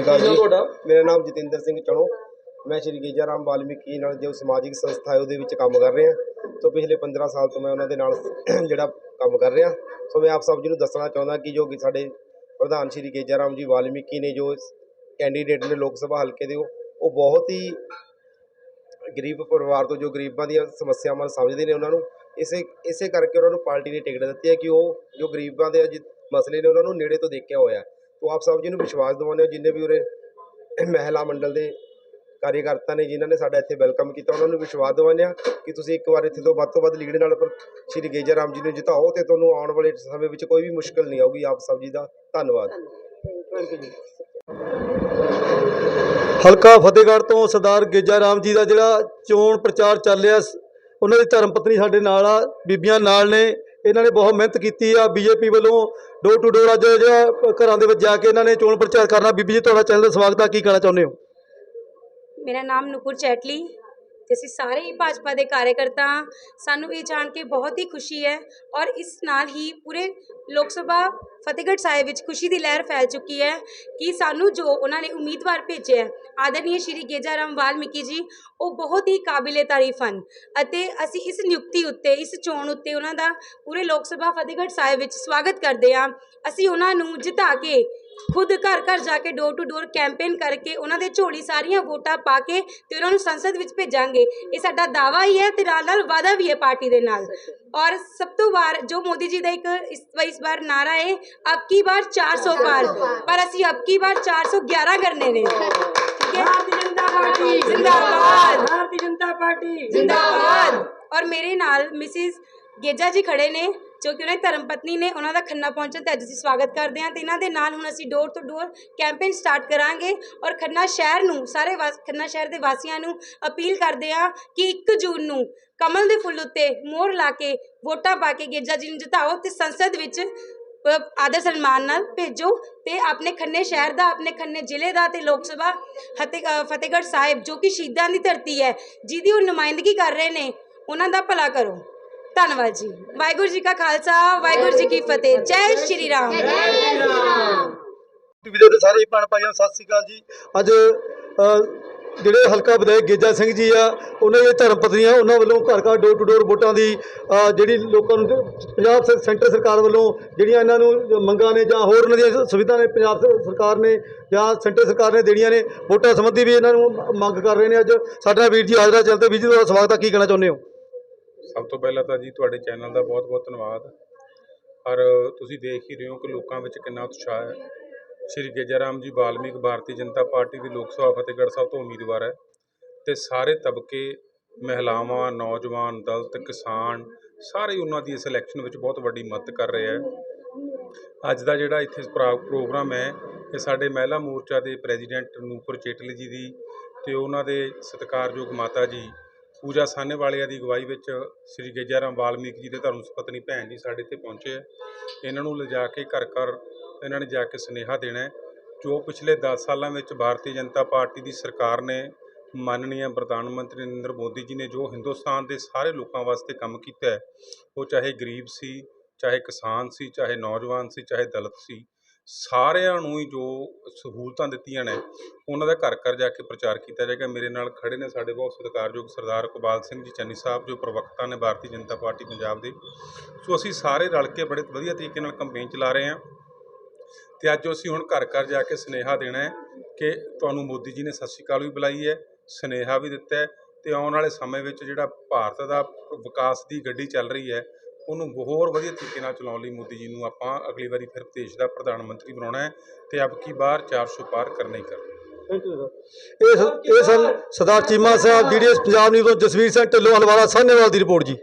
ਸ਼੍ਰੀ ਅਕਾਲ ਜੀ। ਮੇਰਾ ਨਾਮ ਜਤਿੰਦਰ ਸਿੰਘ ਚਣੋ। ਮੈਂ ਸ਼੍ਰੀ ਗੇਜਾ ਰਾਮ ਵਾਲਮੀਕੀ ਨਾਲ ਜੋ ਸਮਾਜਿਕ ਸੰਸਥਾ ਹੈ, ਉਹਦੇ ਵਿੱਚ ਕੰਮ ਕਰ ਰਿਹਾ। ਤੋਂ ਪਿਛਲੇ 15 ਸਾਲ ਤੋਂ ਮੈਂ ਉਹਨਾਂ ਦੇ ਨਾਲ ਜਿਹੜਾ ਕੰਮ ਕਰ ਰਿਹਾ। ਸੋ ਮੈਂ ਆਪ ਸਭ ਜੀ ਨੂੰ ਦੱਸਣਾ ਚਾਹੁੰਦਾ ਕਿ ਜੋ ਕਿ ਸਾਡੇ ਪ੍ਰਧਾਨ ਸ਼੍ਰੀ ਗੇਜਾ ਰਾਮ ਜੀ ਵਾਲਮੀਕੀ ਨੇ ਜੋ ਕੈਂਡੀਡੇਟ ਨੇ ਲੋਕ ਸਭਾ ਹਲਕੇ ਦੇ, ਉਹ ਬਹੁਤ ਹੀ ਗਰੀਬ ਪਰਿਵਾਰ ਤੋਂ ਜੋ ਗਰੀਬਾਂ ਦੀਆਂ ਸਮੱਸਿਆਵਾਂ ਸਮਝਦੇ ਨੇ ਉਹਨਾਂ ਨੂੰ। ਇਸੇ ਇਸੇ ਕਰਕੇ ਉਹਨਾਂ ਨੂੰ ਪਾਰਟੀ ਨੇ ਟਿਕਟ ਦਿੱਤੀ ਹੈ ਕਿ ਉਹ ਜੋ ਗਰੀਬਾਂ ਦੇ ਅੱਜ ਮਸਲੇ ਨੇ, ਉਹਨਾਂ ਨੂੰ ਨੇੜੇ ਤੋਂ ਦੇਖਿਆ ਹੋਇਆ ਤੋਂ ਆਪ ਸਭ ਜੀ ਨੂੰ ਵਿਸ਼ਵਾਸ ਦਿਵਾਉਂਦੇ ਹੋ, ਜਿੰਨੇ ਵੀ ਉਰੇ ਮਹਿਲਾ ਮੰਡਲ ਦੇ ਕਾਰਜਕਰਤਾ ਨੇ ਜਿਨ੍ਹਾਂ ਨੇ ਸਾਡਾ ਇੱਥੇ ਵੈਲਕਮ ਕੀਤਾ, ਉਹਨਾਂ ਨੂੰ ਵਿਸ਼ਵਾਸ ਦਿਵਾਉਂਦੇ ਹਾਂ ਕਿ ਤੁਸੀਂ ਇੱਕ ਵਾਰ ਇੱਥੇ ਤੋਂ ਵੱਧ ਤੋਂ ਵੱਧ ਲੀਡ ਨਾਲ ਸ਼੍ਰੀ ਗੇਜਾ ਰਾਮ ਜੀ ਨੂੰ ਜਿਤਾਓ ਤੇ ਤੁਹਾਨੂੰ ਆਉਣ ਵਾਲੇ ਸਮੇਂ ਵਿੱਚ ਕੋਈ ਵੀ ਮੁਸ਼ਕਲ ਨਹੀਂ ਆਊਗੀ। ਆਪ ਸਭ ਜੀ ਦਾ ਧੰਨਵਾਦ। ਹਲਕਾ ਫਤਿਹਗੜ੍ਹ ਤੋਂ ਸਰਦਾਰ ਗੇਜਾ ਰਾਮ ਜੀ ਦਾ ਜਿਹੜਾ ਚੋਣ ਪ੍ਰਚਾਰ ਚੱਲ ਰਿਹਾ, ਉਹਨਾਂ ਦੀ ਧਰਮ ਪਤਨੀ ਸਾਡੇ ਨਾਲ ਆ, ਬੀਬੀਆਂ ਨਾਲ ਨੇ। ਇਹਨਾਂ ਨੇ ਬਹੁਤ ਮਿਹਨਤ ਕੀਤੀ ਆ, ਬੀਜੇਪੀ ਵੱਲੋਂ ਡੋਰ ਟੂ ਡੋਰ ਅੱਜ ਜਿਹੜਾ ਘਰਾਂ ਦੇ ਵਿੱਚ ਜਾ ਕੇ ਇਹਨਾਂ ਨੇ ਚੋਣ ਪ੍ਰਚਾਰ ਕਰਨਾ। ਬੀਬੀ ਜੀ, ਤੁਹਾਡਾ ਚੈਨਲ ਦਾ ਸਵਾਗਤ ਆ, ਕੀ ਕਹਿਣਾ ਚਾਹੁੰਦੇ ਹੋ? ਮੇਰਾ ਨਾਮ ਨੁਪੁਰ ਚੈਟਲੀ ਤੇ ਅਸੀਂ ਸਾਰੇ ਹੀ ਭਾਜਪਾ ਦੇ ਕਾਰਜਕਰਤਾ ਹਾਂ ਸਾਨੂੰ ਇਹ ਜਾਣ ਕੇ ਬਹੁਤ ਹੀ ਖੁਸ਼ੀ ਹੈ ਔਰ ਇਸ ਨਾਲ ਹੀ ਪੂਰੇ ਲੋਕ ਸਭਾ ਫਤਿਹਗੜ੍ਹ ਸਾਹਿਬ ਵਿੱਚ ਖੁਸ਼ੀ ਦੀ ਲਹਿਰ ਫੈਲ ਚੁੱਕੀ ਹੈ ਕਿ ਸਾਨੂੰ ਜੋ ਉਹਨਾਂ ਨੇ ਉਮੀਦਵਾਰ ਭੇਜਿਆ ਹੈ, ਆਦਰਨੀय ਸ਼੍ਰੀ ਗੇਜਾਰਾਮ ਵਾਲਮੀਕੀ ਜੀ ਉਹ ਬਹੁਤ ਹੀ ਕਾਬਿਲੇ ਤਾਰੀਫ ਹਨ ਅਤੇ ਅਸੀਂ ਇਸ ਨਿਯੁਕਤੀ ਉੱਤੇ ਇਸ ਚੋਣ ਉੱਤੇ ਉਹਨਾਂ ਦਾ ਪੂਰੇ ਲੋਕ ਸਭਾ ਫਤਿਹਗੜ੍ਹ ਸਾਹਿਬ ਵਿੱਚ ਸਵਾਗਤ ਕਰਦੇ ਹਾਂ। ਅਸੀਂ ਉਹਨਾਂ ਨੂੰ ਜਿਤਾ ਕੇ ਖੁਦ ਘਰ ਘਰ ਜਾ ਕੇ ਡੋਰ ਟੂ ਡੋਰ ਕੈਂਪੇਨ ਕਰਕੇ ਉਹਨਾਂ ਦੇ ਝੋਲੀ ਸਾਰੀਆਂ ਵੋਟਾਂ ਪਾ ਕੇ ਤੇ ਉਹਨਾਂ ਨੂੰ ਸੰਸਦ ਵਿੱਚ ਭੇਜਾਂਗੇ ਇਹ ਸਾਡਾ ਦਾਵਾ ਹੀ ਹੈ ਤੇ ਨਾਲ ਨਾਲ ਵਾਅਦਾ ਵੀ ਹੈ ਪਾਰਟੀ ਦੇ ਨਾਲ ਔਰ ਸਭ ਤੋਂ ਵਾਰ ਜੋ ਮੋਦੀ ਜੀ ਦਾ ਇੱਕ ਇਸ ਇਸ ਵਾਰ ਨਾਰਾ ਹੈ ਅਬ ਕੀ ਬਾਰ 400 ਪਾਰ ਪਰ ਅਸੀਂ ਅਬ ਕੀ ਬਾਰ 411 ਕਰਨੇ ਨੇ ਠੀਕ ਹੈ ਭਾਰਤੀ ਜਨਤਾ ਪਾਰਟੀ ਜਿੰਦਾਬਾਦ ਭਾਰਤੀ ਜਨਤਾ ਪਾਰਟੀ ਜਿੰਦਾਬਾਦ ਔਰ ਮੇਰੇ ਨਾਲ ਮਿਸਿਸ ਗੇਜਾ ਜੀ ਖੜੇ ਨੇ ਜੋ ਕਿ ਉਹਨਾਂ ਦੀ ਧਰਮ ਪਤਨੀ ਨੇ ਉਹਨਾਂ ਦਾ ਖੰਨਾ ਪਹੁੰਚਣ ਤੇ ਅੱਜ ਅਸੀਂ ਸਵਾਗਤ ਕਰਦੇ ਹਾਂ ਤੇ ਇਹਨਾਂ ਦੇ ਨਾਲ ਹੁਣ ਅਸੀਂ door to door campaign start ਕਰਾਂਗੇ ਔਰ ਖੰਨਾ ਸ਼ਹਿਰ ਨੂੰ ਸਾਰੇ ਵਾਸ- ਖੰਨਾ ਸ਼ਹਿਰ ਦੇ ਵਾਸੀਆਂ ਨੂੰ ਅਪੀਲ ਕਰਦੇ ਹਾਂ ਕਿ 1 ਜੂਨ ਨੂੰ ਕਮਲ ਦੇ ਫੁੱਲ ਉੱਤੇ ਮੋਹਰ ਲਾ ਕੇ ਵੋਟਾਂ ਪਾ ਕੇ ਗੇਜਾ ਜੀ ਨੂੰ ਜਿਤਾਓ ਤੇ ਸੰਸਦ ਵਿੱਚ ਅ, ਆਦਰ ਸਨਮਾਨ ਨਾਲ ਭੇਜੋ ਤੇ ਆਪਣੇ ਖੰਨੇ ਸ਼ਹਿਰ ਦਾ ਆਪਣੇ ਖੰਨੇ ਜ਼ਿਲ੍ਹੇ ਦਾ ਤੇ ਲੋਕ ਸਭਾ ਫਤਿਹ ਅ, ਫਤਿਹਗੜ੍ਹ ਸਾਹਿਬ ਜੋ ਕਿ ਸ਼ਹੀਦਾਂ ਦੀ ਧਰਤੀ ਹੈ ਜਿਹਦੀ ਉਹ ਨੁਮਾਇੰਦਗੀ ਕਰ ਰਹੇ ਨੇ ਉਹਨਾਂ ਦਾ ਭਲਾ ਕਰੋ। ਧੰਨਵਾਦ ਜੀ। ਵਾਹਿਗੁਰੂ ਜੀ ਕਾ ਖਾਲਸਾ ਵਾਹਿਗੁਰੂ ਜੀ ਕੀ ਫਤਿਹ। ਜੈ ਸ਼੍ਰੀ ਰਾਮ। ਵੀਡੀਓ ਦੇ ਸਾਰੇ ਭੈਣ ਭਾਈਆਂ ਸਤਿ ਸ੍ਰੀ ਅਕਾਲ ਜੀ। ਅੱਜ ਜਿਹੜੇ ਹਲਕਾ ਵਿਧਾਇਕ ਗੇਜਾ ਸਿੰਘ ਜੀ ਆ ਉਹਨਾਂ ਦੇ ਧਰਮ ਪਤਨੀਆਂ ਉਹਨਾਂ ਵੱਲੋਂ ਘਰ ਘਰ ਡੋਰ ਟੂ ਡੋਰ ਵੋਟਾਂ ਦੀ ਜਿਹੜੀ ਲੋਕਾਂ ਨੂੰ ਪੰਜਾਬ ਸੈਂਟਰ ਸਰਕਾਰ ਵੱਲੋਂ ਜਿਹੜੀਆਂ ਇਹਨਾਂ ਨੂੰ ਮੰਗਾਂ ਨੇ ਜਾਂ ਹੋਰ ਉਹਨਾਂ ਦੀਆਂ ਸੁਵਿਧਾ ਨੇ ਪੰਜਾਬ ਸਰਕਾਰ ਨੇ ਜਾਂ ਸੈਂਟਰ ਸਰਕਾਰ ਨੇ ਦੇਣੀਆਂ ਨੇ ਵੋਟਾਂ ਸੰਬੰਧੀ ਵੀ ਇਹਨਾਂ ਨੂੰ ਮੰਗ ਕਰ ਰਹੇ ਨੇ ਅੱਜ। ਸਾਡਾ ਵੀਰ ਜੀ ਹਾਜ਼ਰਾ ਚੱਲਦੇ ਵੀਰ ਜੀ ਤੁਹਾਡਾ ਸਵਾਗਤ ਆ। ਕੀ ਕਹਿਣਾ ਚਾਹੁੰਦੇ ਹੋ? ਸਭ ਤੋਂ ਪਹਿਲਾਂ ਤਾਂ ਜੀ ਤੁਹਾਡੇ ਚੈਨਲ ਦਾ ਬਹੁਤ-ਬਹੁਤ ਧੰਨਵਾਦ। ਔਰ ਤੁਸੀਂ ਦੇਖ ਹੀ ਰਹੇ ਹੋ ਕਿ ਲੋਕਾਂ ਵਿੱਚ ਕਿੰਨਾ ਉਤਸ਼ਾਹ ਹੈ। ਸ਼੍ਰੀ ਗੇਜਾਰਾਮ ਜੀ ਵਾਲਮੀਕ ਭਾਰਤੀ ਜਨਤਾ ਪਾਰਟੀ ਦੀ ਲੋਕ ਸਭਾ ਫਤਿਹਗੜ੍ਹ ਸਾਹਿਬ ਤੋਂ ਉਮੀਦਵਾਰ ਹੈ। ਤੇ ਸਾਰੇ ਤਬਕੇ, ਮਹਿਲਾਵਾਂ, ਨੌਜਵਾਨ, ਦਲਤ, ਕਿਸਾਨ ਸਾਰੇ ਉਹਨਾਂ ਦੀ ਇਸ ਇਲੈਕਸ਼ਨ ਵਿੱਚ ਬਹੁਤ ਵੱਡੀ ਮਦਦ ਕਰ ਰਹੇ ਹੈ। ਅੱਜ ਦਾ ਜਿਹੜਾ ਇੱਥੇ ਪ੍ਰਾ- ਪ੍ਰੋਗਰਾਮ ਹੈ, ਇਹ ਸਾਡੇ ਮਹਿਲਾ ਮੋਰਚਾ ਦੇ ਪ੍ਰੈਜ਼ੀਡੈਂਟ ਨੂਪੁਰ ਚੇਟਲੀ ਜੀ ਦੀ ਤੇ ਉਹਨਾਂ ਦੇ ਸਤਿਕਾਰਯੋਗ ਮਾਤਾ ਜੀ ਪੂਜਾ ਸਾਹਨੇਵਾਲਿਆ ਦੀ ਅਗਵਾਈ ਵਿੱਚ ਸ੍ਰੀ ਗੇਜਾ ਰਾਮ ਵਾਲਮੀਕ ਜੀ ਦੇ ਧਰਮ ਸੁਪਤਨੀ ਭੈਣ ਜੀ ਸਾਡੇ ਇੱਥੇ ਪਹੁੰਚੇ ਹੈ। ਇਹਨਾਂ ਨੂੰ ਲਿਜਾ ਕੇ ਘਰ ਘਰ ਇਹਨਾਂ ਨੇ ਜਾ ਕੇ ਸੁਨੇਹਾ ਦੇਣਾ ਜੋ ਪਿਛਲੇ 10 ਸਾਲਾਂ ਵਿੱਚ ਭਾਰਤੀ ਜਨਤਾ ਪਾਰਟੀ ਦੀ ਸਰਕਾਰ ਨੇ ਮਾਨਨੀय ਪ੍ਰਧਾਨ ਮੰਤਰੀ ਨਰਿੰਦਰ ਮੋਦੀ ਜੀ ਨੇ ਜੋ ਹਿੰਦੁਸਤਾਨ ਦੇ ਸਾਰੇ ਲੋਕਾਂ ਵਾਸਤੇ ਕੰਮ ਕੀਤਾ ਹੈ, ਉਹ ਚਾਹੇ ਗਰੀਬ ਸੀ, ਚਾਹੇ ਕਿਸਾਨ ਸੀ, ਚਾਹੇ ਨੌਜਵਾਨ ਸੀ, ਚਾਹੇ ਦਲਿਤ ਸੀ ਸਾਰਿਆਂ ਨੂੰ ਹੀ ਜੋ ਸਹੂਲਤਾਂ ਦਿੱਤੀਆਂ ਨੇ, ਉਹਨਾਂ ਦਾ ਘਰ ਘਰ ਜਾ ਕੇ ਪ੍ਰਚਾਰ ਕੀਤਾ ਜਾਏਗਾ। ਮੇਰੇ ਨਾਲ ਖੜੇ ਨੇ ਸਾਡੇ ਬਹੁਤ ਸਤਿਕਾਰਯੋਗ ਸਰਦਾਰ ਇਕਬਾਲ ਸਿੰਘ ਜੀ ਚੰਨੀ ਸਾਹਿਬ, ਜੋ ਪ੍ਰਵਕਤਾ ਨੇ ਭਾਰਤੀ ਜਨਤਾ ਪਾਰਟੀ ਪੰਜਾਬ ਦੇ। ਸੋ ਅਸੀਂ ਸਾਰੇ ਰਲ ਕੇ ਬੜੇ ਵਧੀਆ ਤਰੀਕੇ ਨਾਲ ਕੰਪੇਨ ਚਲਾ ਰਹੇ ਹਾਂ ਤੇ ਅੱਜ ਅਸੀਂ ਹੁਣ ਘਰ ਘਰ ਜਾ ਕੇ ਸੁਨੇਹਾ ਦੇਣਾ ਹੈ ਕਿ ਤੁਹਾਨੂੰ ਮੋਦੀ ਜੀ ਨੇ ਸਤਿ ਸ਼੍ਰੀ ਅਕਾਲ ਵੀ ਬੁਲਾਈ ਹੈ, ਸੁਨੇਹਾ ਵੀ ਦਿੱਤਾ ਹੈ ਤੇ ਆਉਣ ਵਾਲੇ ਸਮੇਂ ਵਿੱਚ ਜਿਹੜਾ ਭਾਰਤ ਦਾ ਵਿਕਾਸ ਦੀ ਗੱਡੀ ਚੱਲ ਰਹੀ ਹੈ ਉਹਨੂੰ ਹੋਰ ਵਧੀਆ ਤਰੀਕੇ ਨਾਲ ਚਲਾਉਣ ਲਈ ਮੋਦੀ ਜੀ ਨੂੰ ਆਪਾਂ ਅਗਲੀ ਵਾਰੀ ਫਿਰ ਦੇਸ਼ ਦਾ ਪ੍ਰਧਾਨ ਮੰਤਰੀ ਬਣਾਉਣਾ ਹੈ ਤੇ ਅਬ ਕੀ ਬਾਰ 400 ਪਾਰ ਕਰਨਾ ਹੀ ਕਰਨਾ। ਥੈਂਕ ਯੂ ਸਰ ਇਹ ਇਹ ਸਨ ਸਰਦਾਰ ਚੀਮਾ ਸਾਹਿਬ ਜੀਡੀਐਸ ਪੰਜਾਬ ਨਿਊਜ਼ ਤੋਂ ਜਸਵੀਰ ਸਿੰਘ ਢਿੱਲੋਂ ਹਲਵਾਰਾ ਸਾਹਨੇਵਾਲ ਦੀ ਰਿਪੋਰਟ ਜੀ।